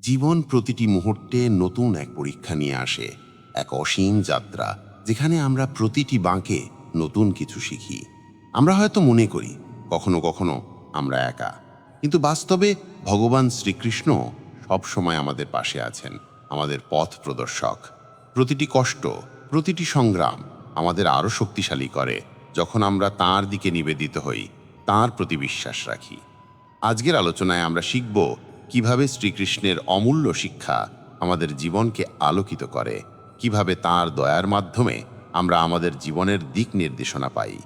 জীবন প্রতিটি মুহূর্তে নতুন এক পরীক্ষা নিয়ে আসে, এক অসীম যাত্রা, যেখানে আমরা প্রতিটি বাঁকে নতুন কিছু শিখি। আমরা হয়তো মনে করি, কখনো কখনো আমরা একা। কিন্তু বাস্তবে ভগবান শ্রীকৃষ্ণ সবসময় আমাদের পাশে আছেন, আমাদের পথ প্রদর্শক। প্রতিটি কষ্ট, প্রতিটি সংগ্রাম আমাদের আরও শক্তিশালী করে, যখন আমরা তার দিকে নিবেদিত হই, তার প্রতি বিশ্বাস রাখি। আজকের আলোচনায় আমরা শিখব কীভাবে শ্রীকৃষ্ণের অমূল্য শিক্ষা আমাদের জীবনকে আলোকিত করে, কীভাবে তার দয়ার মাধ্যমে আমরা আমাদের জীবনের দিক নির্দেশনা পাই।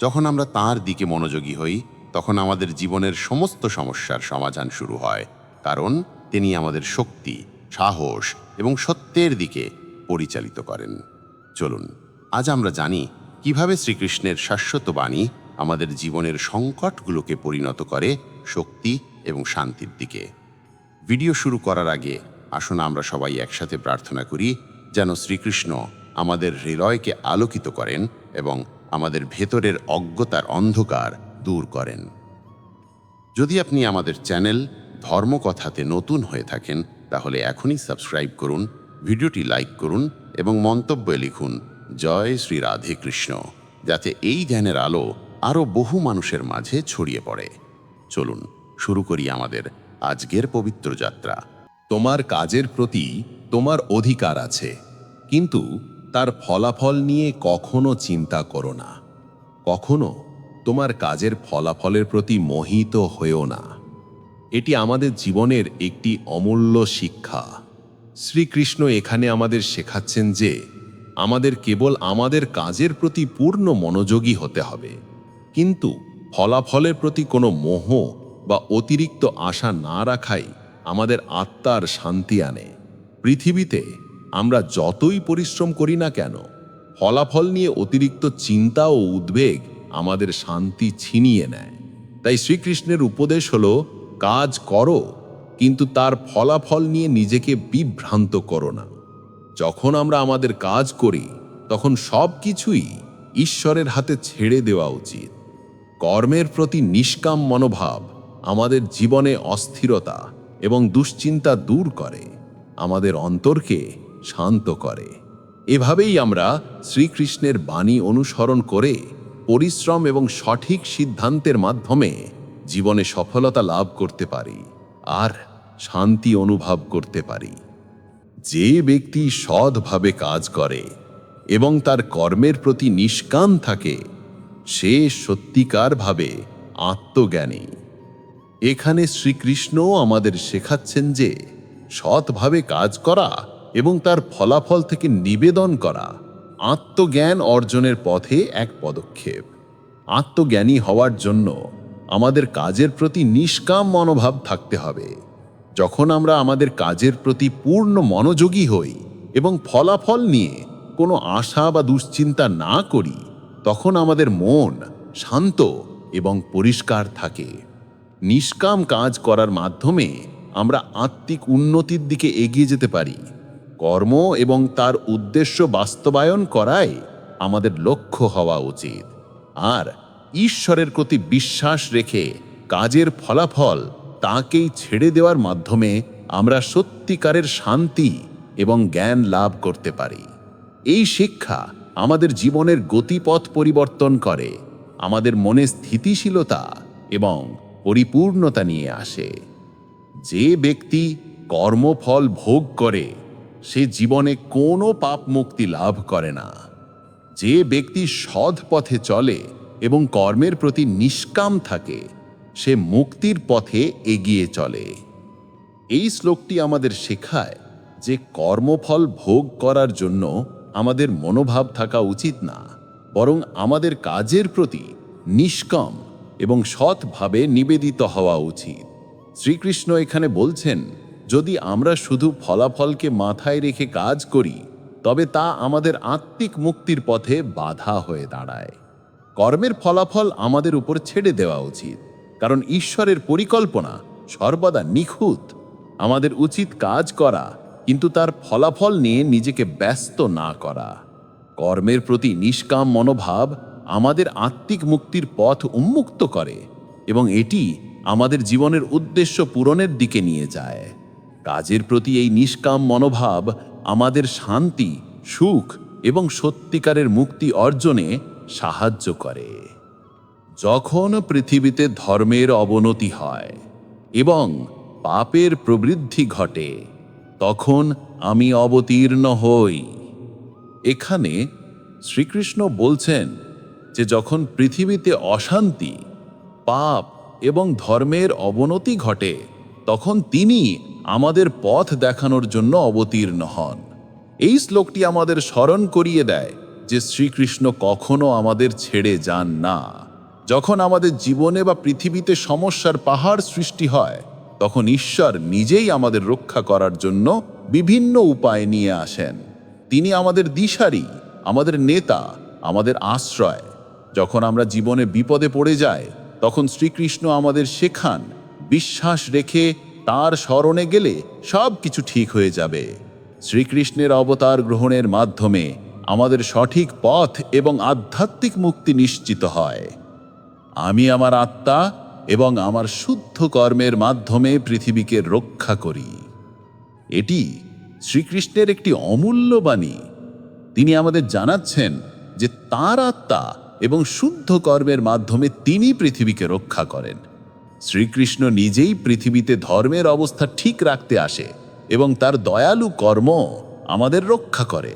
যখন আমরা তার দিকে মনোযোগী হই, তখন আমাদের জীবনের সমস্ত সমস্যার সমাধান শুরু হয়, কারণ তিনি আমাদের শক্তি, সাহস এবং সত্যের দিকে পরিচালিত করেন। চলুন, আজ আমরা জানি কীভাবে শ্রীকৃষ্ণের শাশ্বত বাণী আমাদের জীবনের সংকটগুলোকে পরিণত করে শক্তি এবং শান্তির দিকে। ভিডিও শুরু করার আগে আসুন আমরা সবাই একসাথে প্রার্থনা করি, যেন শ্রীকৃষ্ণ আমাদের হৃদয়কে আলোকিত করেন এবং আমাদের ভেতরের অজ্ঞতার অন্ধকার দূর করেন। যদি আপনি আমাদের চ্যানেল ধর্মকথাতে নতুন হয়ে থাকেন, তাহলে এখনই সাবস্ক্রাইব করুন, ভিডিওটি লাইক করুন এবং মন্তব্যে লিখুন, জয় শ্রী রাধে কৃষ্ণ যাতে এই ধ্যানের আলো আরও বহু মানুষের মাঝে ছড়িয়ে পড়ে। চলুন, শুরু করি আমাদের আজকের পবিত্র যাত্রা। তোমার কাজের প্রতি তোমার অধিকার আছে, কিন্তু তার ফলাফল নিয়ে কখনো চিন্তা করো না। কখনো তোমার কাজের ফলাফলের প্রতি মোহিত হয়েও না। এটি আমাদের জীবনের একটি অমূল্য শিক্ষা। শ্রীকৃষ্ণ এখানে আমাদের শেখাচ্ছেন যে, আমাদের কেবল আমাদের কাজের প্রতি পূর্ণ মনোযোগী হতে হবে, কিন্তু ফলাফলের প্রতি কোনো মোহ বা অতিরিক্ত আশা না রাখাই আমাদের আত্মার শান্তি আনে। পৃথিবীতে আমরা যতই পরিশ্রম করি না কেন, ফলাফল নিয়ে অতিরিক্ত চিন্তা ও উদ্বেগ আমাদের শান্তি ছিনিয়ে নেয়। তাই শ্রীকৃষ্ণের উপদেশ হলো, কাজ করো, কিন্তু তার ফলাফল নিয়ে নিজেকে বিভ্রান্ত করো না। যখন আমরা আমাদের কাজ করি, তখন সব কিছুই ঈশ্বরের হাতে ছেড়ে দেওয়া উচিত। কর্মের প্রতি নিষ্কাম মনোভাব আমাদের জীবনে অস্থিরতা এবং দুশ্চিন্তা দূর করে, আমাদের অন্তরকে শান্ত করে। এভাবেই আমরা শ্রীকৃষ্ণের বাণী অনুসরণ করে পরিশ্রম এবং সঠিক সিদ্ধান্তের মাধ্যমে জীবনে সফলতা লাভ করতে পারি আর শান্তি অনুভব করতে পারি। যে ব্যক্তি সৎভাবে কাজ করে এবং তার কর্মের প্রতি নিষ্কাম থাকে, সে সত্যিকারভাবে আত্মজ্ঞানী। এখানে শ্রীকৃষ্ণ আমাদের শেখাচ্ছেন যে সৎভাবে কাজ করা এবং তার ফলাফল থেকে নিবেদন করা আত্মজ্ঞান অর্জনের পথে এক পদক্ষেপ। আত্মজ্ঞানী হওয়ার জন্য আমাদের কাজের প্রতি নিষ্কাম মনোভাব থাকতে হবে। যখন আমরা আমাদের কাজের প্রতি পূর্ণ মনোযোগী হই এবং ফলাফল নিয়ে কোনো আশা বা দুশ্চিন্তা না করি, তখন আমাদের মন শান্ত এবং পরিষ্কার থাকে। নিষ্কাম কাজ করার মাধ্যমে আমরা আত্মিক উন্নতির দিকে এগিয়ে যেতে পারি। কর্ম এবং তার উদ্দেশ্য বাস্তবায়ন করাই আমাদের লক্ষ্য হওয়া উচিত। আর ঈশ্বরের প্রতি বিশ্বাস রেখে কাজের ফলাফল তাকেই ছেড়ে দেওয়ার মাধ্যমে আমরা সত্যিকারের শান্তি এবং জ্ঞান লাভ করতে পারি। এই শিক্ষা আমাদের জীবনের গতিপথ পরিবর্তন করে, আমাদের মনে স্থিতিশীলতা এবং পরিপূর্ণতা নিয়ে আসে। যে ব্যক্তি কর্মফল ভোগ করে, সে জীবনে কোনো পাপ মুক্তি লাভ করে না। যে ব্যক্তি সৎ পথে চলে এবং কর্মের প্রতি নিষ্কাম থাকে, সে মুক্তির পথে এগিয়ে চলে। এই শ্লোকটি আমাদের শেখায় যে কর্মফল ভোগ করার জন্য আমাদের মনোভাব থাকা উচিত না, বরং আমাদের কাজের প্রতি নিষ্কাম এবং সৎভাবে নিবেদিত হওয়া উচিত। শ্রীকৃষ্ণ এখানে বলছেন, যদি আমরা শুধু ফলাফলকে মাথায় রেখে কাজ করি, তবে তা আমাদের আত্মিক মুক্তির পথে বাধা হয়ে দাঁড়ায়। কর্মের ফলাফল আমাদের উপর ছেড়ে দেওয়া উচিত, কারণ ঈশ্বরের পরিকল্পনা সর্বদা নিখুঁত। আমাদের উচিত কাজ করা, কিন্তু তার ফলাফল নিয়ে নিজেকে ব্যস্ত না করা। কর্মের প্রতি নিষ্কাম মনোভাব আমাদের আত্মিক মুক্তির পথ উন্মুক্ত করে এবং এটি আমাদের জীবনের উদ্দেশ্য পূরণের দিকে নিয়ে যায়। কাজের প্রতি এই নিষ্কাম মনোভাব আমাদের শান্তি, সুখ এবং সত্যিকারের মুক্তি অর্জনে সাহায্য করে। যখন পৃথিবীতে ধর্মের অবনতি হয় এবং পাপের প্রবৃদ্ধি ঘটে, তখন আমি অবতীর্ণ হই। এখানে শ্রীকৃষ্ণ বলছেন যে যখন পৃথিবীতে অশান্তি, পাপ এবং ধর্মের অবনতি ঘটে, তখন তিনি আমাদের পথ দেখানোর জন্য অবতীর্ণ হন। এই শ্লোকটি আমাদের স্মরণ করিয়ে দেয় যে শ্রীকৃষ্ণ কখনো আমাদের ছেড়ে যান না। যখন আমাদের জীবনে বা পৃথিবীতে সমস্যার পাহাড় সৃষ্টি হয়, তখন ঈশ্বর নিজেই আমাদের রক্ষা করার জন্য বিভিন্ন উপায় নিয়ে আসেন। তিনি আমাদের দিশারি, আমাদের নেতা, আমাদের আশ্রয় যখন আমরা জীবনে বিপদে পড়ে যাই, তখন শ্রীকৃষ্ণ আমাদের শেখান, বিশ্বাস রেখে তার স্মরণে গেলে সব কিছু ঠিক হয়ে যাবে। শ্রীকৃষ্ণের অবতার গ্রহণের মাধ্যমে আমাদের সঠিক পথ এবং আধ্যাত্মিক মুক্তি নিশ্চিত হয়। আমি আমার আত্মা এবং আমার শুদ্ধ কর্মের মাধ্যমে পৃথিবীকে রক্ষা করি। এটি শ্রীকৃষ্ণের একটি অমূল্য বাণী। তিনি আমাদের জানাচ্ছেন যে তার আত্মা এবং শুদ্ধ কর্মের মাধ্যমে তিনি পৃথিবীকে রক্ষা করেন। শ্রীকৃষ্ণ নিজেই পৃথিবীতে ধর্মের অবস্থা ঠিক রাখতে আসে এবং তার দয়ালু কর্ম আমাদের রক্ষা করে।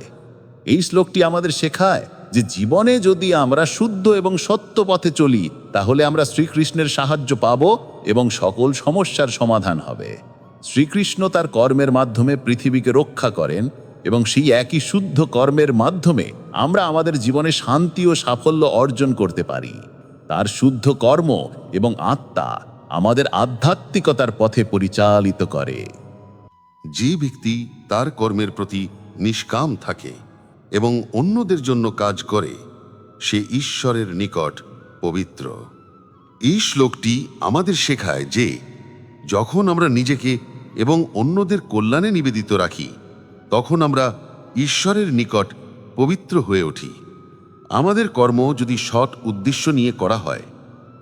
এই শ্লোকটি আমাদের শেখায় যে জীবনে যদি আমরা শুদ্ধ এবং সত্য পথে চলি, তাহলে আমরা শ্রীকৃষ্ণের সাহায্য পাব এবং সকল সমস্যার সমাধান হবে। শ্রীকৃষ্ণ তার কর্মের মাধ্যমে পৃথিবীকে রক্ষা করেন এবং সেই একই শুদ্ধ কর্মের মাধ্যমে আমরা আমাদের জীবনে শান্তি ও সাফল্য অর্জন করতে পারি। তার শুদ্ধ কর্ম এবং আত্মা আমাদের আধ্যাত্মিকতার পথে পরিচালিত করে। যে ব্যক্তি তার কর্মের প্রতি নিষ্কাম থাকে এবং অন্যদের জন্য কাজ করে, সে ঈশ্বরের নিকট পবিত্র। এই শ্লোকটি আমাদের শেখায় যে, যখন আমরা নিজেকে এবং অন্যদের কল্যাণে নিবেদিত রাখি তখন আমরা ঈশ্বরের নিকট পবিত্র হয়ে উঠি। আমাদের কর্ম যদি সৎ উদ্দেশ্য নিয়ে করা হয়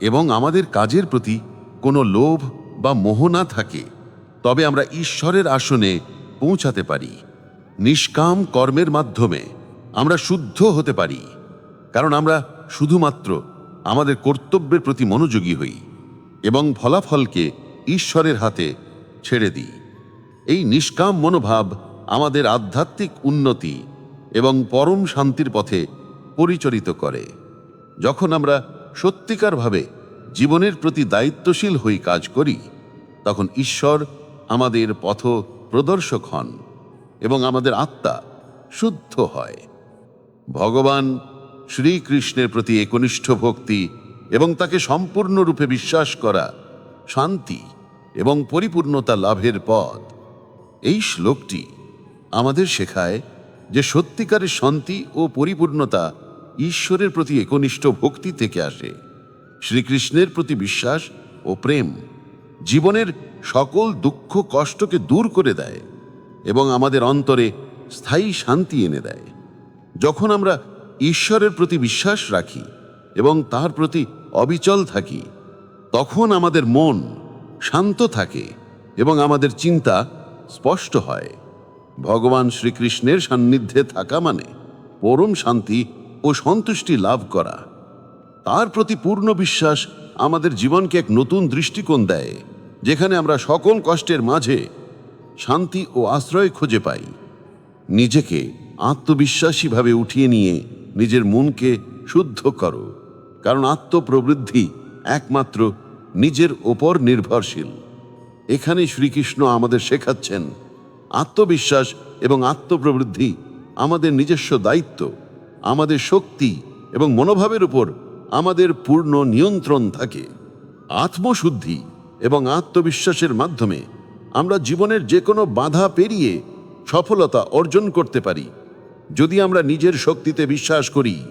এবং আমাদের কাজের প্রতি কোনো লোভ বা মোহ না থাকে, তবে আমরা ঈশ্বরের আসনে পৌঁছাতে পারি। নিষ্কাম কর্মের মাধ্যমে আমরা শুদ্ধ হতে পারি, কারণ আমরা শুধুমাত্র আমাদের কর্তব্যের প্রতি মনোযোগী হই এবং ফলাফলকে ঈশ্বরের হাতে ছেড়ে দিই। এই নিষ্কাম মনোভাব আমাদের আধ্যাত্মিক উন্নতি এবং পরম শান্তির পথে পরিচালিত করে। যখন আমরা সত্যিকারভাবে জীবনের প্রতি দায়িত্বশীল হয়ে কাজ করি, তখন ঈশ্বর আমাদের পথ প্রদর্শক হন এবং আমাদের আত্মা শুদ্ধ হয়। ভগবান শ্রীকৃষ্ণের প্রতি একনিষ্ঠ ভক্তি এবং তাকে সম্পূর্ণরূপে বিশ্বাস করা শান্তি এবং পরিপূর্ণতা লাভের পথ। এই শ্লোকটি আমাদের শেখায় যে সত্যিকারের শান্তি ও পরিপূর্ণতা ঈশ্বরের প্রতি একনিষ্ঠ ভক্তি থেকে আসে, শ্রীকৃষ্ণের প্রতি বিশ্বাস ও প্রেম জীবনের সকল দুঃখ কষ্টকে দূর করে দেয় এবং আমাদের অন্তরে স্থায়ী শান্তি এনে দেয়। যখন আমরা ঈশ্বরের প্রতি বিশ্বাস রাখি এবং তার প্রতি অবিচল থাকি, তখন আমাদের মন শান্ত থাকে এবং আমাদের চিন্তা স্পষ্ট হয়। ভগবান শ্রীকৃষ্ণের সান্নিধ্যে থাকা মানে পরম শান্তি ও সন্তুষ্টি লাভ করা। তার প্রতি পূর্ণ বিশ্বাস আমাদের জীবনকে এক নতুন দৃষ্টিকোণ দেয়, যেখানে আমরা সকল কষ্টের মাঝে শান্তি ও আশ্রয় খুঁজে পাই। নিজেকে আত্মবিশ্বাসীভাবে উঠিয়ে নিয়ে নিজের মনকে শুদ্ধ করো, কারণ আত্মপ্রবৃদ্ধি একমাত্র নিজের ওপর নির্ভরশীল। এখানে শ্রীকৃষ্ণ আমাদের শেখাচ্ছেন আত্মবিশ্বাস এবং আত্মপ্রবৃদ্ধি আমাদের নিজস্ব দায়িত্ব, আমাদের শক্তি এবং মনোভাবের উপর আমাদের পূর্ণ নিয়ন্ত্রণ থাকে। আত্মশুদ্ধি এবং আত্মবিশ্বাসের মাধ্যমে আমরা জীবনের যে কোনো বাধা পেরিয়ে সফলতা অর্জন করতে পারি। যদি আমরা নিজের শক্তিতে বিশ্বাস করি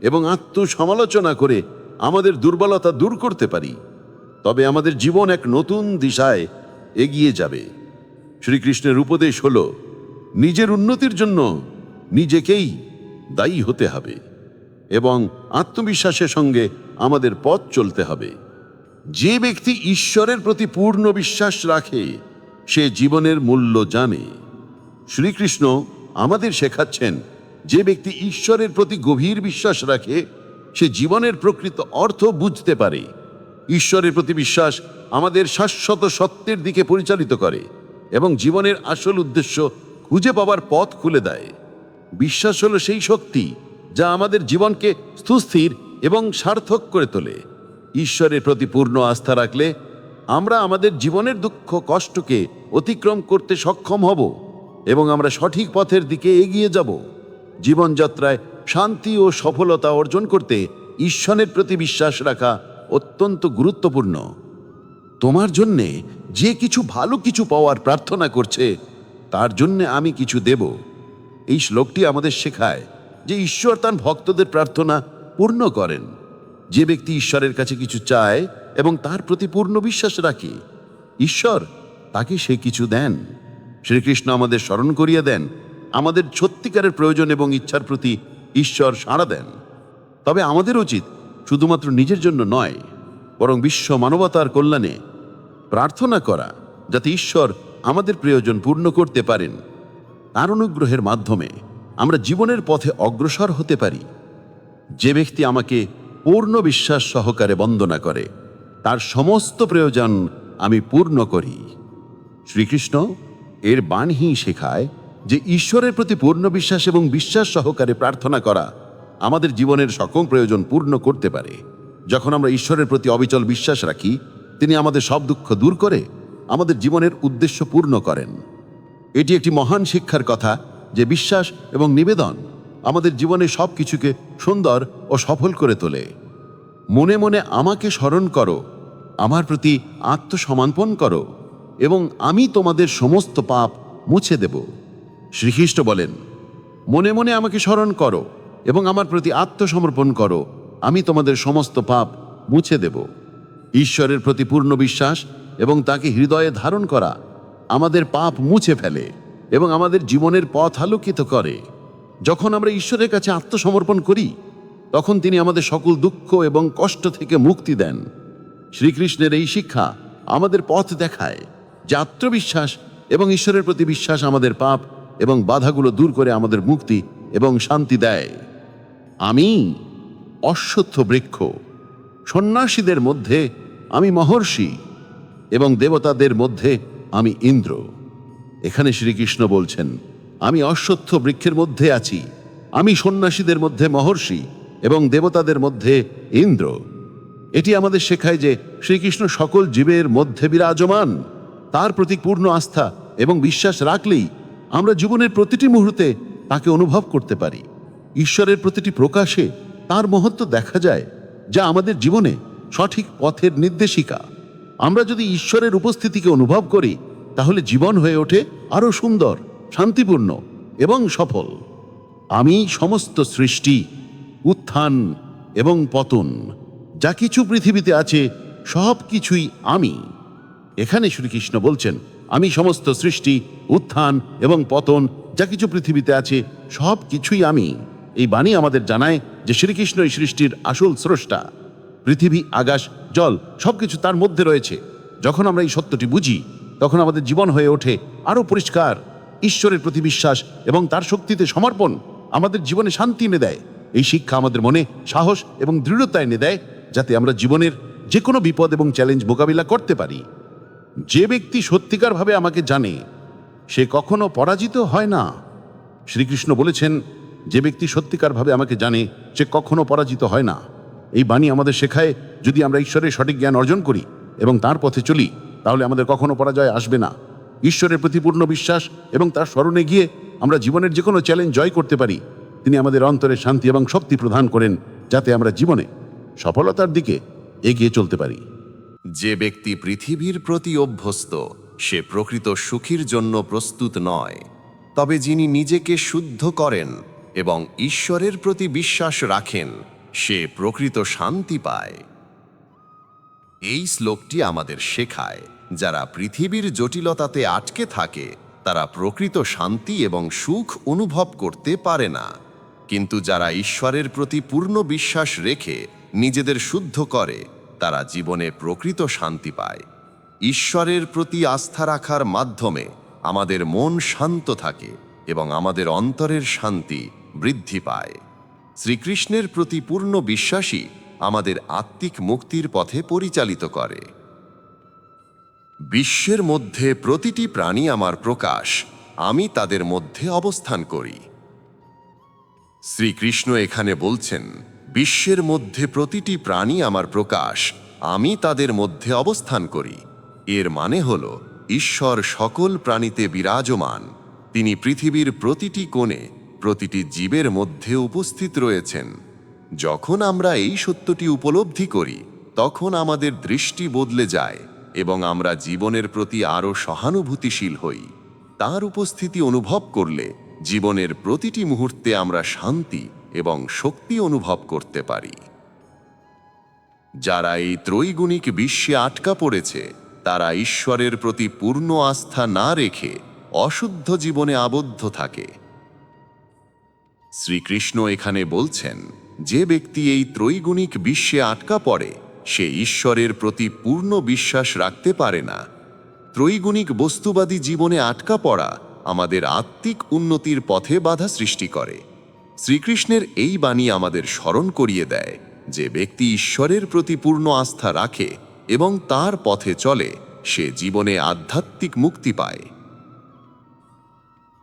এবং আত্মসমালোচনা করে আমাদের দুর্বলতা দূর করতে পারি, তবে আমাদের জীবন এক নতুন দিশায় এগিয়ে যাবে। শ্রীকৃষ্ণের উপদেশ হল, নিজের উন্নতির জন্য নিজেকেই দায়ী হতে হবে এবং আত্মবিশ্বাসের সঙ্গে আমাদের পথ চলতে হবে। যে ব্যক্তি ঈশ্বরের প্রতি পূর্ণ বিশ্বাস রাখে, সে জীবনের মূল্য জানে। শ্রীকৃষ্ণ আমাদের শেখাচ্ছেন, যে ব্যক্তি ঈশ্বরের প্রতি গভীর বিশ্বাস রাখে, সে জীবনের প্রকৃত অর্থ বুঝতে পারে। ঈশ্বরের প্রতি বিশ্বাস আমাদের শাশ্বত সত্যের দিকে পরিচালিত করে। এবং জীবনের আসল উদ্দেশ্য খুঁজে পাওয়ার পথ খুলে দেয়। বিশ্বাস হলো সেই শক্তি যা আমাদের জীবনকে সুস্থির এবং সার্থক করে তোলে। ঈশ্বরের প্রতি পূর্ণ আস্থা রাখলে আমরা আমাদের জীবনের দুঃখ, কষ্টকে অতিক্রম করতে সক্ষম হব এবং আমরা সঠিক পথের দিকে এগিয়ে যাব। জীবনযাত্রায় শান্তি ও সফলতা অর্জন করতে ঈশ্বরের প্রতি বিশ্বাস রাখা অত্যন্ত গুরুত্বপূর্ণ। তোমার জন্যে যে কিছু ভালো কিছু পাওয়ার প্রার্থনা করছে, তার জন্যে আমি কিছু দেব। এই শ্লোকটি আমাদের শেখায় যে ঈশ্বর তার ভক্তদের প্রার্থনা পূর্ণ করেন। যে ব্যক্তি ঈশ্বরের কাছে কিছু চায় এবং তার প্রতি পূর্ণ বিশ্বাস রাখে, ঈশ্বর তাকে সে কিছু দেন। শ্রীকৃষ্ণ আমাদের স্মরণ করিয়ে দেন, আমাদের সত্যিকারের প্রয়োজন এবং ইচ্ছার প্রতি ঈশ্বর সাড়া দেন। তবে আমাদের উচিত শুধুমাত্র নিজের জন্য নয় বরং বিশ্ব মানবতার কল্যাণে প্রার্থনা করা, যাতে ঈশ্বর আমাদের প্রয়োজন পূর্ণ করতে পারেন। তার অনুগ্রহের মাধ্যমে আমরা জীবনের পথে অগ্রসর হতে পারি। যে ব্যক্তি আমাকে পূর্ণ বিশ্বাস সহকারে বন্দনা করে, তার সমস্ত প্রয়োজন আমি পূর্ণ করি। শ্রীকৃষ্ণ এর বাণী শেখায় যে ঈশ্বরের প্রতি পূর্ণ বিশ্বাস এবং বিশ্বাস সহকারে প্রার্থনা করা আমাদের জীবনের সকল প্রয়োজন পূর্ণ করতে পারে। যখন আমরা ঈশ্বরের প্রতি অবিচল বিশ্বাস রাখি, তিনি আমাদের সব দুঃখ দূর করে আমাদের জীবনের উদ্দেশ্য পূর্ণ করেন। এটি একটি মহান শিক্ষার কথা যে বিশ্বাস এবং নিবেদন আমাদের জীবনে সব কিছুকে সুন্দর ও সফল করে তোলে। মনে মনে আমাকে স্মরণ করো, আমার প্রতি আত্মসমর্পণ করো এবং আমি তোমাদের সমস্ত পাপ মুছে দেব। শ্রীখ্রিস্ট বলেন, মনে মনে আমাকে স্মরণ করো এবং আমার প্রতি আত্মসমর্পণ করো আমি তোমাদের সমস্ত পাপ মুছে দেব। ঈশ্বরের প্রতি পূর্ণ বিশ্বাস এবং তাকে হৃদয়ে ধারণ করা আমাদের পাপ মুছে ফেলে এবং আমাদের জীবনের পথ আলোকিত করে। যখন আমরা ঈশ্বরের কাছে আত্মসমর্পণ করি, তখন তিনি আমাদের সকল দুঃখ এবং কষ্ট থেকে মুক্তি দেন। শ্রীকৃষ্ণের এই শিক্ষা আমাদের পথ দেখায়, যে আত্মবিশ্বাস এবং ঈশ্বরের প্রতি বিশ্বাস আমাদের পাপ এবং বাধাগুলো দূর করে আমাদের মুক্তি এবং শান্তি দেয়। আমি অশ্বত্থ বৃক্ষ। সন্ন্যাসীদের মধ্যে আমি মহর্ষি এবং দেবতাদের মধ্যে আমি ইন্দ্র। এখানে শ্রীকৃষ্ণ বলছেন, আমি অশ্বত্থ বৃক্ষের মধ্যে আছি। আমি সন্ন্যাসীদের মধ্যে মহর্ষি এবং দেবতাদের মধ্যে ইন্দ্র। এটি আমাদের শেখায় যে শ্রীকৃষ্ণ সকল জীবের মধ্যে বিরাজমান। তার প্রতি পূর্ণ আস্থা এবং বিশ্বাস রাখলেই আমরা জীবনের প্রতিটি মুহূর্তে তাকে অনুভব করতে পারি। ঈশ্বরের প্রতিটি প্রকাশে তার মহত্ব দেখা যায় যা আমাদের জীবনে সঠিক পথের নির্দেশিকা। আমরা যদি ঈশ্বরের উপস্থিতিকে অনুভব করি, তাহলে জীবন হয়ে ওঠে আরও সুন্দর, শান্তিপূর্ণ এবং সফল। আমি সমস্ত সৃষ্টি, উত্থান এবং পতন, যা কিছু পৃথিবীতে আছে, সব কিছুই আমি। এখানে শ্রীকৃষ্ণ বলছেন, আমি সমস্ত সৃষ্টি, উত্থান এবং পতন, যা কিছু পৃথিবীতে আছে, সব কিছুই আমি। এই বাণী আমাদের জানায় যে শ্রীকৃষ্ণ এই সৃষ্টির আসল স্রষ্টা। পৃথিবী, আকাশ, জল, সবকিছু তার মধ্যে রয়েছে। যখন আমরা এই সত্যটি বুঝি, তখন আমাদের জীবন হয়ে ওঠে আরও পরিষ্কার। ঈশ্বরের প্রতি বিশ্বাস এবং তার শক্তিতে সমর্পণ আমাদের জীবনে শান্তি এনে দেয়। এই শিক্ষা আমাদের মনে সাহস এবং দৃঢ়তা এনে দেয়, যাতে আমরা জীবনের যে কোনো বিপদ এবং চ্যালেঞ্জ মোকাবিলা করতে পারি। যে ব্যক্তি সত্যিকারভাবে আমাকে জানে, সে কখনো পরাজিত হয় না। শ্রীকৃষ্ণ বলেছেন যে ব্যক্তি সত্যিকারভাবে আমাকে জানে, সে কখনো পরাজিত হয় না। এই বাণী আমাদের শেখায়, যদি আমরা ঈশ্বরের সঠিক জ্ঞান অর্জন করি এবং তার পথে চলি, তাহলে আমাদের কখনো পরাজয় আসবে না। ঈশ্বরের প্রতি পূর্ণ বিশ্বাস এবং তার স্মরণে গিয়ে আমরা জীবনের যে কোনো চ্যালেঞ্জ জয় করতে পারি। তিনি আমাদের অন্তরে শান্তি এবং শক্তি প্রদান করেন, যাতে আমরা জীবনে সফলতার দিকে এগিয়ে চলতে পারি। যে ব্যক্তি পৃথিবীর প্রতি অভ্যস্ত, সে প্রকৃত সুখীর জন্য প্রস্তুত নয়। তবে যিনি নিজেকে শুদ্ধ করেন এবং ঈশ্বরের প্রতি বিশ্বাস রাখেন, সে প্রকৃত শান্তি পায়। এই শ্লোকটি আমাদের শেখায়, যারা পৃথিবীর জটিলতাতে আটকে থাকে, তারা প্রকৃত শান্তি এবং সুখ অনুভব করতে পারে না। কিন্তু যারা ঈশ্বরের প্রতি পূর্ণ বিশ্বাস রেখে নিজেদের শুদ্ধ করে, তারা জীবনে প্রকৃত শান্তি পায়। ঈশ্বরের প্রতি আস্থা রাখার মাধ্যমে আমাদের মন শান্ত থাকে এবং আমাদের অন্তরের শান্তি বৃদ্ধি পায়। শ্রীকৃষ্ণের প্রতি পূর্ণ বিশ্বাসী আমাদের আত্মিক মুক্তির পথে পরিচালিত করে। বিশ্বের মধ্যে প্রতিটি প্রাণী আমার প্রকাশ, আমি তাদের মধ্যে অবস্থান করি। শ্রীকৃষ্ণ এখানে বলছেন, বিশ্বের মধ্যে প্রতিটি প্রাণী আমার প্রকাশ, আমি তাদের মধ্যে অবস্থান করি। এর মানে হল, ঈশ্বর সকল প্রাণীতে বিরাজমান। তিনি পৃথিবীর প্রতিটি কোণে প্রতিটি জীবের মধ্যে উপস্থিত রয়েছেন। যখন আমরা এই সত্যটি উপলব্ধি করি, তখন আমাদের দৃষ্টি বদলে যায় এবং আমরা জীবনের প্রতি আরও সহানুভূতিশীল হই। তার উপস্থিতি অনুভব করলে জীবনের প্রতিটি মুহূর্তে আমরা শান্তি এবং শক্তি অনুভব করতে পারি। যারা এই ত্রৈগুণিক বিশ্বে আটকা পড়েছে, তারা ঈশ্বরের প্রতি পূর্ণ আস্থা না রেখে অশুদ্ধ জীবনে আবদ্ধ থাকে। শ্রীকৃষ্ণ এখানে বলছেন, যে ব্যক্তি এই ত্রৈগুণিক বিশ্বে আটকা পড়ে, সে ঈশ্বরের প্রতি পূর্ণ বিশ্বাস রাখতে পারে না। ত্রৈগুণিক বস্তুবাদী জীবনে আটকা পড়া আমাদের আত্মিক উন্নতির পথে বাধা সৃষ্টি করে। শ্রীকৃষ্ণের এই বাণী আমাদের স্মরণ করিয়ে দেয়, যে ব্যক্তি ঈশ্বরের প্রতি পূর্ণ আস্থা রাখে এবং তার পথে চলে, সে জীবনে আধ্যাত্মিক মুক্তি পায়।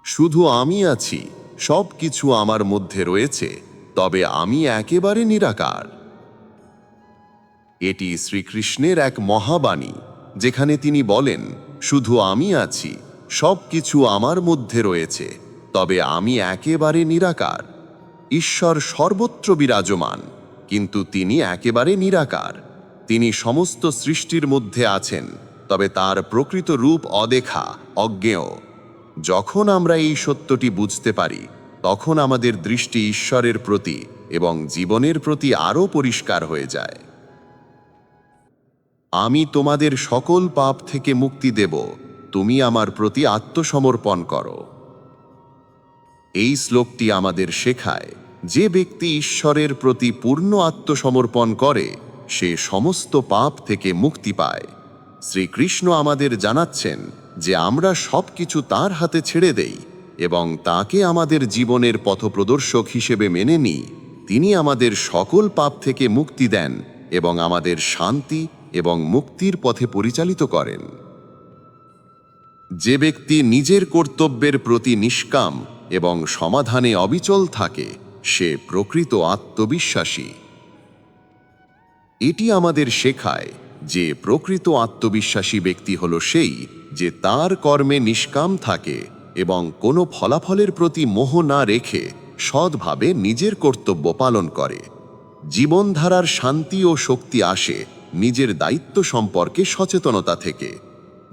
শুধু আমি আছি সব কিছু আমার মধ্যে রয়েছে, তবে আমি একেবারে নিরাকার। এটি শ্রীকৃষ্ণের এক মহাবাণী, যেখানে তিনি বলেন, শুধু আমি আছি সব কিছু আমার মধ্যে রয়েছে, তবে আমি একেবারে নিরাকার। ঈশ্বর সর্বত্র বিরাজমান, কিন্তু তিনি একেবারে নিরাকার। তিনি সমস্ত সৃষ্টির মধ্যে আছেন, তবে তার প্রকৃত রূপ অদেখা, অজ্ঞেয়। যখন আমরা এই সত্যটি বুঝতে পারি, তখন আমাদের দৃষ্টি ঈশ্বরের প্রতি এবং জীবনের প্রতি আরও পরিষ্কার হয়ে যায়। আমি তোমাদের সকল পাপ থেকে মুক্তি দেব, তুমি আমার প্রতি আত্মসমর্পণ করো। এই শ্লোকটি আমাদের শেখায়, যে ব্যক্তি ঈশ্বরের প্রতি পূর্ণ আত্মসমর্পণ করে, সে সমস্ত পাপ থেকে মুক্তি পায়। শ্রীকৃষ্ণ আমাদের জানাচ্ছেন যে আমরা সব কিছু তার হাতে ছেড়ে দেই এবং তাকে আমাদের জীবনের পথপ্রদর্শক হিসেবে মেনে নিই, তিনি আমাদের সকল পাপ থেকে মুক্তি দেন এবং আমাদের শান্তি এবং মুক্তির পথে পরিচালিত করেন। যে ব্যক্তি নিজের কর্তব্যের প্রতি নিষ্কাম এবং সমাধানে অবিচল থাকে, সে প্রকৃত আত্মবিশ্বাসী। এটি আমাদের শেখায় যে প্রকৃত আত্মবিশ্বাসী ব্যক্তি হল সেই যে তার কর্মে নিষ্কাম থাকে এবং কোনো ফলাফলের প্রতি মোহ না রেখে সৎভাবে নিজের কর্তব্য পালন করে। জীবনধারার শান্তি ও শক্তি আসে নিজের দায়িত্ব সম্পর্কে সচেতনতা থেকে।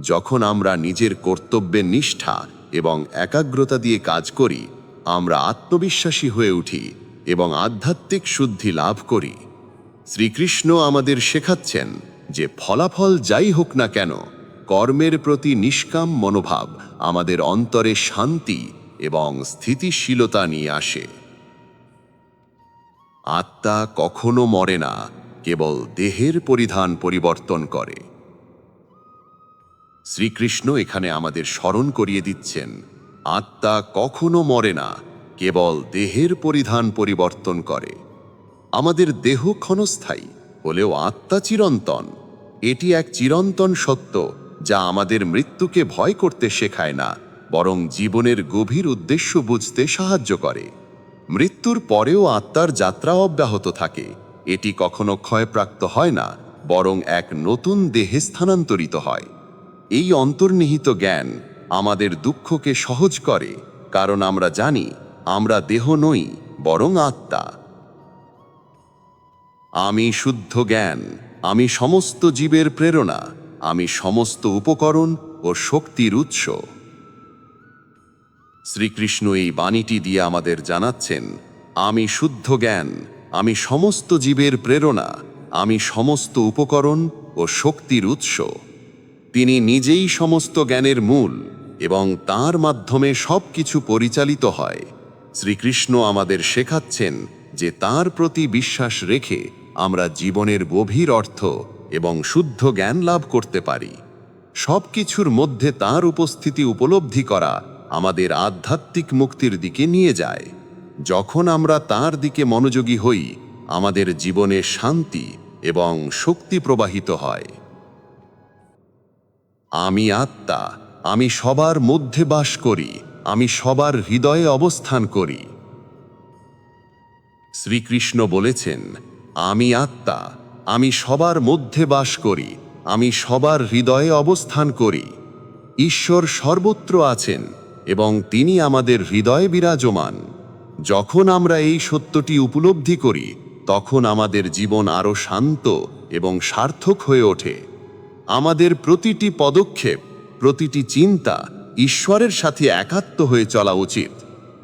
যখন আমরা নিজের কর্তব্যের নিষ্ঠা এবং একাগ্রতা দিয়ে কাজ করি, আমরা আত্মবিশ্বাসী হয়ে উঠি এবং আধ্যাত্মিক শুদ্ধি লাভ করি। শ্রীকৃষ্ণ আমাদের শেখাচ্ছেন যে ফলাফল যাই হোক না কেন কর্মের প্রতি নিষ্কাম মনোভাব আমাদের অন্তরে শান্তি এবং স্থিতিশীলতা নিয়ে আসে। আত্মা কখনো মরে না, কেবল দেহের পরিধান পরিবর্তন করে। শ্রীকৃষ্ণ এখানে আমাদের স্মরণ করিয়ে দিচ্ছেন, আত্মা কখনো মরে না, কেবল দেহের পরিধান পরিবর্তন করে। আমাদের দেহ ক্ষণস্থায়ী, হলেও আত্মা চিরন্তন। এটি এক চিরন্তন সত্য যা আমাদের মৃত্যুকে ভয় করতে শেখায় না, বরং জীবনের গভীর উদ্দেশ্য বুঝতে সাহায্য করে। মৃত্যুর পরেও আত্মার যাত্রা অব্যাহত থাকে। এটি কখনো ক্ষয়প্রাপ্ত হয় না, বরং এক নতুন দেহে স্থানান্তরিত হয়। এই অন্তর্নিহিত জ্ঞান আমাদের দুঃখকে সহজ করে, কারণ আমরা জানি, আমরা দেহ নই, বরং আত্মা। আমি শুদ্ধ জ্ঞান, আমি সমস্ত জীবের প্রেরণা আমি সমস্ত উপকরণ ও শক্তির উৎস। শ্রীকৃষ্ণ এই বাণীটি দিয়ে আমাদের জানাচ্ছেন, আমি শুদ্ধ জ্ঞান, আমি সমস্ত জীবের প্রেরণা, আমি সমস্ত উপকরণ ও শক্তির উৎস। তিনি নিজেই সমস্ত জ্ঞানের মূল এবং তার মাধ্যমে সব কিছু পরিচালিত হয়। শ্রীকৃষ্ণ আমাদের শেখাচ্ছেন যে তার প্রতি বিশ্বাস রেখে আমরা জীবনের গভীর অর্থ এবং শুদ্ধ জ্ঞান লাভ করতে পারি। সব কিছুর মধ্যে তার উপস্থিতি উপলব্ধি করা আমাদের আধ্যাত্মিক মুক্তির দিকে নিয়ে যায়। যখন আমরা তার দিকে মনোযোগী হই, আমাদের জীবনে শান্তি এবং শক্তি প্রবাহিত হয়। আমি আত্মা, আমি সবার মধ্যে বাস করি, আমি সবার হৃদয়ে অবস্থান করি। শ্রীকৃষ্ণ বলেছেন, আমি আত্মা আমি সবার মধ্যে বাস করি, আমি সবার হৃদয়ে অবস্থান করি। ঈশ্বর সর্বত্র আছেন এবং তিনি আমাদের হৃদয়ে বিরাজমান। যখন আমরা এই সত্যটি উপলব্ধি করি, তখন আমাদের জীবন আরও শান্ত এবং সার্থক হয়ে ওঠে। আমাদের প্রতিটি পদক্ষেপ, প্রতিটি চিন্তা ঈশ্বরের সাথে একাত্ম হয়ে চলা উচিত।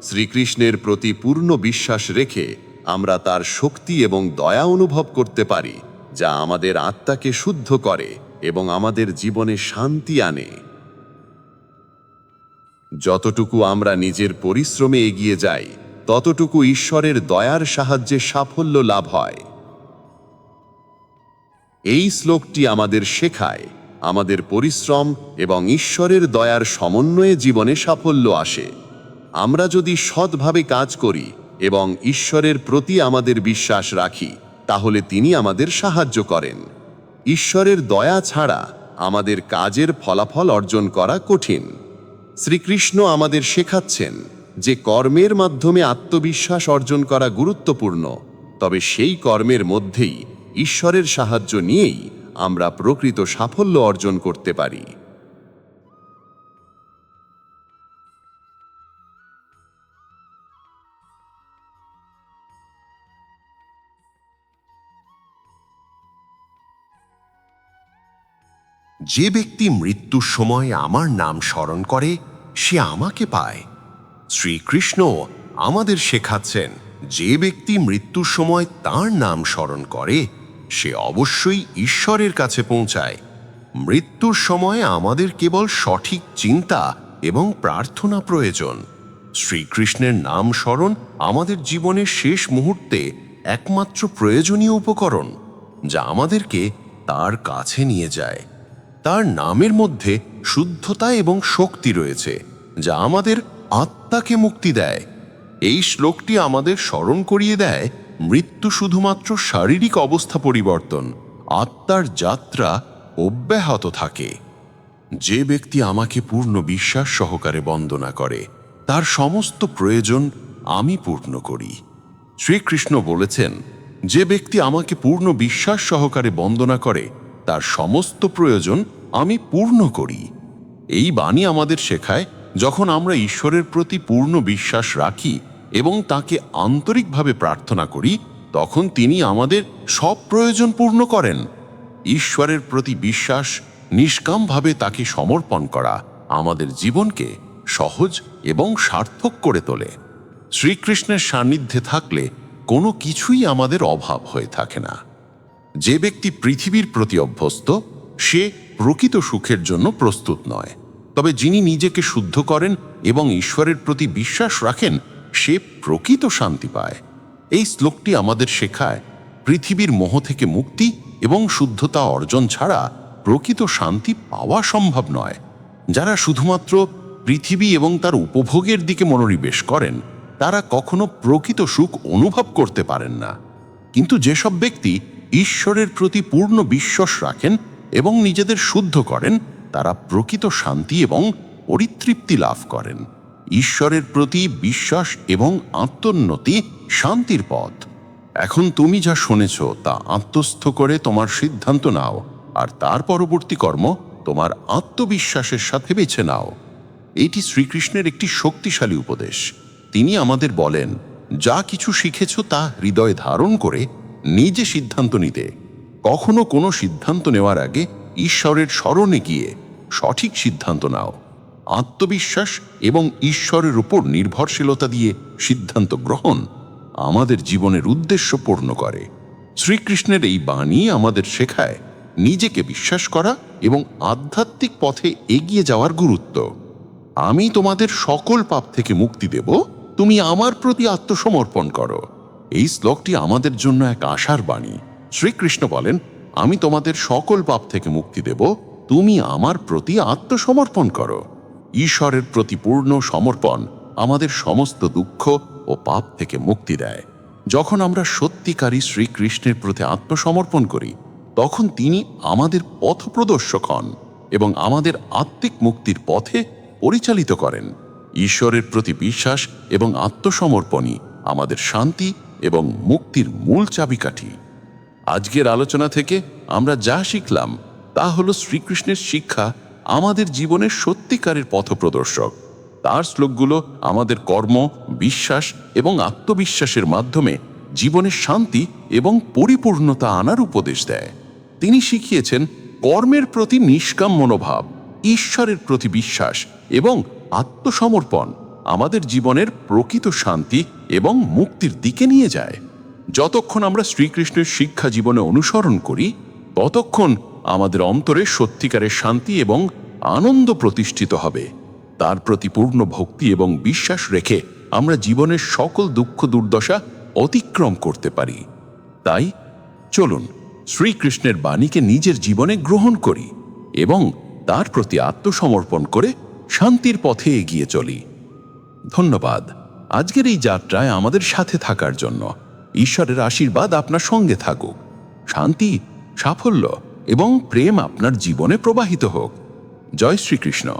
শ্রীকৃষ্ণের প্রতি পূর্ণ বিশ্বাস রেখে আমরা তার শক্তি এবং দয়া অনুভব করতে পারি। যা আমাদের আত্মাকে শুদ্ধ করে এবং আমাদের জীবনে শান্তি আনে। যতটুকু আমরা নিজের পরিশ্রমে এগিয়ে যাই, ততটুকু ঈশ্বরের দয়ার সাহায্যে সাফল্য লাভ হয়। এই শ্লোকটি আমাদের শেখায়, আমাদের পরিশ্রম এবং ঈশ্বরের দয়ার সমন্বয়ে জীবনে সাফল্য আসে। আমরা যদি সৎভাবে কাজ করি এবং ঈশ্বরের প্রতি আমাদের বিশ্বাস রাখি তাহলে তিনি আমাদের সাহায্য করেন। ঈশ্বরের দয়া ছাড়া আমাদের কাজের ফলাফল অর্জন করা কঠিন। শ্রীকৃষ্ণ আমাদের শেখাচ্ছেন যে কর্মের মাধ্যমে আত্মবিশ্বাস অর্জন করা গুরুত্বপূর্ণ, তবে সেই কর্মের মধ্যেই ঈশ্বরের সাহায্য নিয়েই আমরা প্রকৃত সাফল্য অর্জন করতে পারি। যে ব্যক্তি মৃত্যুর সময় আমার নাম স্মরণ করে, সে আমাকে পায়। শ্রীকৃষ্ণ আমাদের শেখাচ্ছেন, যে ব্যক্তি মৃত্যুর সময় তার নাম স্মরণ করে, সে অবশ্যই ঈশ্বরের কাছে পৌঁছায়। মৃত্যুর সময় আমাদের কেবল সঠিক চিন্তা এবং প্রার্থনা প্রয়োজন। শ্রীকৃষ্ণের নাম স্মরণ আমাদের জীবনের শেষ মুহূর্তে একমাত্র প্রয়োজনীয় উপকরণ, যা আমাদেরকে তার কাছে নিয়ে যায়। তার নামের মধ্যে শুদ্ধতা এবং শক্তি রয়েছে, যা আমাদের আত্মাকে মুক্তি দেয়। এই শ্লোকটি আমাদের স্মরণ করিয়ে দেয় মৃত্যু শুধুমাত্র শারীরিক অবস্থা পরিবর্তন, আত্মার যাত্রা অব্যাহত থাকে। যে ব্যক্তি আমাকে পূর্ণ বিশ্বাস সহকারে বন্দনা করে, তার সমস্ত প্রয়োজন আমি পূর্ণ করি। শ্রীকৃষ্ণ বলেছেন, যে ব্যক্তি আমাকে পূর্ণ বিশ্বাস সহকারে বন্দনা করে, তার সমস্ত প্রয়োজন আমি পূর্ণ করি। এই বাণী আমাদের শেখায়, যখন আমরা ঈশ্বরের প্রতি পূর্ণ বিশ্বাস রাখি এবং তাকে আন্তরিকভাবে প্রার্থনা করি, তখন তিনি আমাদের সব প্রয়োজন পূর্ণ করেন। ঈশ্বরের প্রতি বিশ্বাস নিষ্কামভাবে তাকে সমর্পণ করা আমাদের জীবনকে সহজ এবং সার্থক করে তোলে। শ্রীকৃষ্ণের সান্নিধ্যে থাকলে কোনো কিছুই আমাদের অভাব হয়ে থাকে না। যে ব্যক্তি পৃথিবীর প্রতি অভ্যস্ত সে প্রকৃত সুখের জন্য প্রস্তুত নয়। তবে যিনি নিজেকে শুদ্ধ করেন এবং ঈশ্বরের প্রতি বিশ্বাস রাখেন, সে প্রকৃত শান্তি পায়। এই শ্লোকটি আমাদের শেখায়, পৃথিবীর মোহ থেকে মুক্তি এবং শুদ্ধতা অর্জন ছাড়া প্রকৃত শান্তি পাওয়া সম্ভব নয়। যারা শুধুমাত্র পৃথিবী এবং তার উপভোগের দিকে মনোনিবেশ করেন, তারা কখনো প্রকৃত সুখ অনুভব করতে পারেন না। কিন্তু যেসব ব্যক্তি ঈশ্বরের প্রতি পূর্ণ বিশ্বাস রাখেন এবং নিজেদের শুদ্ধ করেন, তারা প্রকৃত শান্তি এবং পরিতৃপ্তি লাভ করেন। ঈশ্বরের প্রতি বিশ্বাস এবং আত্মোন্নতি শান্তির পথ। এখন তুমি যা শুনেছ, তা আত্মস্থ করে তোমার সিদ্ধান্ত নাও, আর তার পরবর্তী কর্ম তোমার আত্মবিশ্বাসের সাথে বেছে নাও। এটি শ্রীকৃষ্ণের একটি শক্তিশালী উপদেশ। তিনি আমাদের বলেন, যা কিছু শিখেছ তা হৃদয়ে ধারণ করে নিজে সিদ্ধান্ত নিতে। কখনো কোনো সিদ্ধান্ত নেওয়ার আগে ঈশ্বরের স্মরণে গিয়ে সঠিক সিদ্ধান্ত নাও। আত্মবিশ্বাস এবং ঈশ্বরের উপর নির্ভরশীলতা দিয়ে সিদ্ধান্ত গ্রহণ আমাদের জীবনের উদ্দেশ্য পূর্ণ করে। শ্রীকৃষ্ণের এই বাণী আমাদের শেখায় নিজেকে বিশ্বাস করা এবং আধ্যাত্মিক পথে এগিয়ে যাওয়ার গুরুত্ব। আমি তোমাদের সকল পাপ থেকে মুক্তি দেব, তুমি আমার প্রতি আত্মসমর্পণ করো। এই শ্লোকটি আমাদের জন্য এক আশার বাণী। শ্রীকৃষ্ণ বলেন, আমি তোমাদের সকল পাপ থেকে মুক্তি দেব। তুমি আমার প্রতি আত্মসমর্পণ করো। ঈশ্বরের প্রতি পূর্ণ সমর্পণ আমাদের সমস্ত দুঃখ ও পাপ থেকে মুক্তি দেয়। যখন আমরা সত্যিকারী শ্রীকৃষ্ণের প্রতি আত্মসমর্পণ করি, তখন তিনি আমাদের পথপ্রদর্শক হন এবং আমাদের আত্মিক মুক্তির পথে পরিচালিত করেন। ঈশ্বরের প্রতি বিশ্বাস এবং আত্মসমর্পণই আমাদের শান্তি এবং মুক্তির মূল চাবিকাঠি। আজকের আলোচনা থেকে আমরা যা শিখলাম তা হলো শ্রীকৃষ্ণের শিক্ষা আমাদের জীবনের সত্যিকারের পথপ্রদর্শক। তার শ্লোকগুলো আমাদের কর্ম, বিশ্বাস এবং আত্মবিশ্বাসের মাধ্যমে জীবনের শান্তি এবং পরিপূর্ণতা আনার উপদেশ দেয়। তিনি শিখিয়েছেন কর্মের প্রতি নিষ্কাম মনোভাব, ঈশ্বরের প্রতি বিশ্বাস এবং আত্মসমর্পণ আমাদের জীবনের প্রকৃত শান্তি এবং মুক্তির দিকে নিয়ে যায়। যতক্ষণ আমরা শ্রীকৃষ্ণের শিক্ষা জীবনে অনুসরণ করি, ততক্ষণ আমাদের অন্তরে সত্যিকারের শান্তি এবং আনন্দ প্রতিষ্ঠিত হবে। তার প্রতি পূর্ণ ভক্তি এবং বিশ্বাস রেখে আমরা জীবনের সকল দুঃখ দুর্দশা অতিক্রম করতে পারি। তাই চলুন, শ্রীকৃষ্ণের বাণীকে নিজের জীবনে গ্রহণ করি এবং তার প্রতি আত্মসমর্পণ করে শান্তির পথে এগিয়ে চলি। ধন্যবাদ। আজকের এই যাত্রায় আমাদের সাথে থাকার জন্য। ঈশ্বরের আশীর্বাদ আপনার সঙ্গে থাকুক। শান্তি, সাফল্য এবং প্রেম আপনার জীবনে প্রবাহিত হোক। জয় শ্রীকৃষ্ণ।